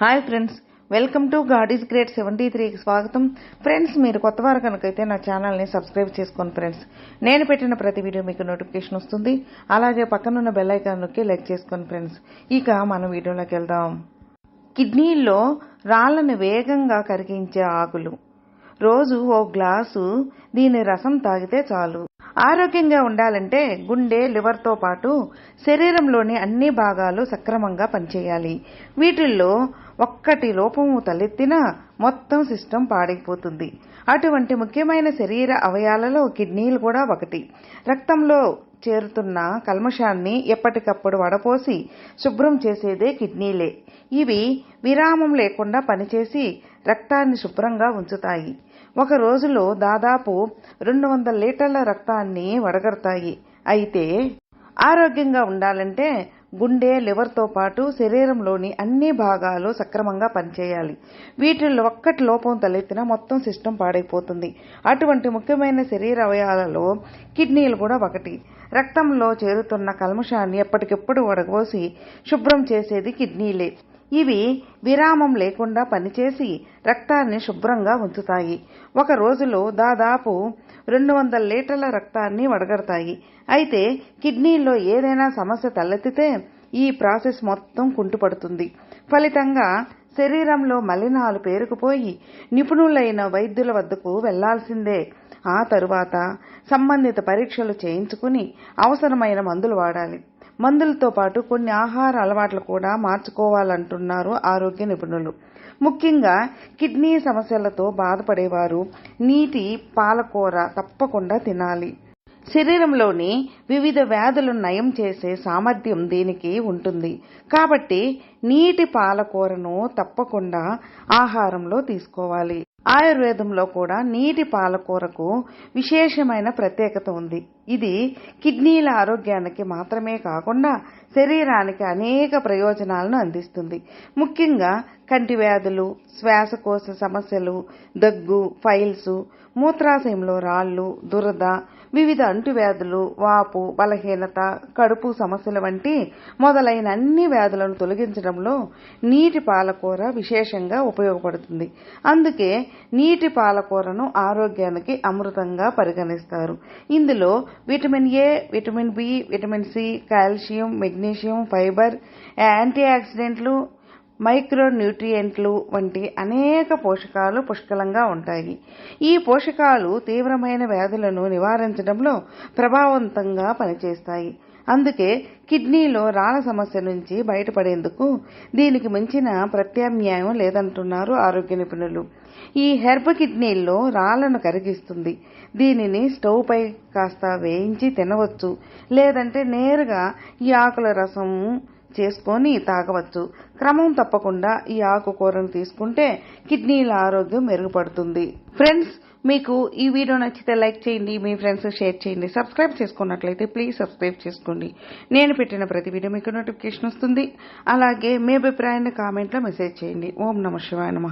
Hi friends welcome to God is great seventy త్రీకి స్వాగతం. Friends మీరు కొత్త వారు కనుకైతే నా ఛానల్ని సబ్స్క్రైబ్ చేసుకోండి ఫ్రెండ్స్ నేను పెట్టిన ప్రతి వీడియో మీకు నోటిఫికేషన్ వస్తుంది. అలాగే పక్కనున్న బెల్ ఐకాన్ నొక్కి లైక్ చేసుకోండి ఫ్రెండ్స్ ఇక మనం వీడియోలోకి వెళ్దాం. కిడ్నీల్లో రాళ్ళను వేగంగా కరిగించే ఆకులు. రోజు ఓ గ్లాసు దీని రసం తాగితే చాలు. ఆరోగ్యంగా ఉండాలంటే గుండె లివర్తో పాటు శరీరంలోని అన్ని భాగాలు సక్రమంగా పనిచేయాలి. వీటిల్లో ఒక్కటి లోపము తలెత్తినా మొత్తం సిస్టమ్ పాడైపోతుంది. అటువంటి ముఖ్యమైన శరీర అవయాలలో కిడ్నీలు కూడా ఒకటి. రక్తంలో చేరుతున్న కల్మషాన్ని ఎప్పటికప్పుడు వడపోసి శుభ్రం చేసేదే కిడ్నీలే. ఇవి విరామం లేకుండా పనిచేసి రక్తాన్ని శుభ్రంగా ఉంచుతాయి. ఒక రోజులో దాదాపు రెండు వందల లీటర్ల రక్తాన్ని వడగడతాయి. అయితే ఆరోగ్యంగా ఉండాలంటే గుండె లివర్తో పాటు శరీరంలోని అన్ని భాగాలు సక్రమంగా పనిచేయాలి. వీటిల్లో ఒక్కటి లోపం తలెత్తినా మొత్తం సిస్టమ్ పాడైపోతుంది. అటువంటి ముఖ్యమైన శరీర అవయాలలో కిడ్నీలు కూడా ఒకటి. రక్తంలో చేరుతున్న కల్మషాన్ని ఎప్పటికెప్పుడు వడగోసి శుభ్రం చేసేది కిడ్నీలే. ఇవి విరామం లేకుండా పనిచేసి రక్తాన్ని శుభ్రంగా ఉంచుతాయి. ఒక రోజులో దాదాపు రెండు వందల లీటర్ల రక్తాన్ని వడగడతాయి. అయితే కిడ్నీలో ఏదైనా సమస్య తలెత్తితే ఈ ప్రాసెస్ మొత్తం కుంటుపడుతుంది. ఫలితంగా శరీరంలో మలినాలు పేరుకుపోయి నిపుణులైన వైద్యుల వద్దకు వెళ్ళాల్సిందే. ఆ తరువాత సంబంధిత పరీక్షలు చేయించుకుని అవసరమైన మందులు వాడాలి. మందులతో పాటు కొన్ని ఆహార అలవాట్లు కూడా మార్చుకోవాలంటున్నారు ఆరోగ్య నిపుణులు. ముఖ్యంగా కిడ్నీ సమస్యలతో బాధపడేవారు నీటి పాలకూర తప్పకుండా తినాలి. శరీరంలోని వివిధ వ్యాధులను నయం చేసే సామర్థ్యం దీనికి ఉంటుంది. కాబట్టి నీటి పాలకూరను తప్పకుండా ఆహారంలో తీసుకోవాలి. ఆయుర్వేదంలో కూడా నీటి పాలకూరకు విశేషమైన ప్రత్యేకత ఉంది. ఇది కిడ్నీల ఆరోగ్యానికి మాత్రమే కాకుండా శరీరానికి అనేక ప్రయోజనాలను అందిస్తుంది. ముఖ్యంగా కంటి వ్యాధులు శ్వాసకోశ సమస్యలు దగ్గు ఫైల్స్ మూత్రాశయంలో రాళ్ళు దురద వివిధ అంటువ్యాధులు వాపు బలహీనత కడుపు సమస్యల వంటి మొదలైన అన్ని వ్యాధులను తొలగించడంలో నీటి పాలకూర విశేషంగా ఉపయోగపడుతుంది. అందుకే నీటి పాలకూరను ఆరోగ్యానికి అమృతంగా పరిగణిస్తారు. ఇందులో vitamin A vitamin B vitamin C calcium magnesium fibre anti ఆక్సిడెంట్లు మైక్రోన్యూట్రియంట్లు వంటి అనేక పోషకాలు పుష్కలంగా ఉంటాయి. ఈ పోషకాలు తీవ్రమైన వ్యాధులను నివారించడంలో ప్రభావవంతంగా పనిచేస్తాయి. అందుకే కిడ్నీలో రాళ్ళ సమస్య నుంచి బయటపడేందుకు దీనికి మించిన ప్రత్యామ్నాయం లేదంటున్నారు ఆరోగ్య నిపుణులు. ఈ హెర్బ్ కిడ్నీల్లో రాళ్ళను కరిగిస్తుంది. దీనిని స్టవ్ పై కాస్త వేయించి తినవచ్చు. లేదంటే నేరుగా ఈ ఆకుల రసం చేసుకొని తాగవచ్చు క్రమం తప్పకుండా ఈ ఆకుకూరను తీసుకుంటే కిడ్నీల ఆరోగ్యం మెరుగుపడుతుంది. ఫ్రెండ్స్ మీకు ఈ వీడియో నచ్చితే లైక్ చేయండి మీ ఫ్రెండ్స్ షేర్ చేయండి సబ్స్క్రైబ్ చేసుకున్నట్లయితే ప్లీజ్ సబ్స్క్రైబ్ చేసుకోండి. నేను పెట్టిన ప్రతి వీడియో మీకు నోటిఫికేషన్ వస్తుంది. అలాగే మీ అభిప్రాయాన్ని కామెంట్లో మెసేజ్ చేయండి. ఓం నమ శివాయ నమ.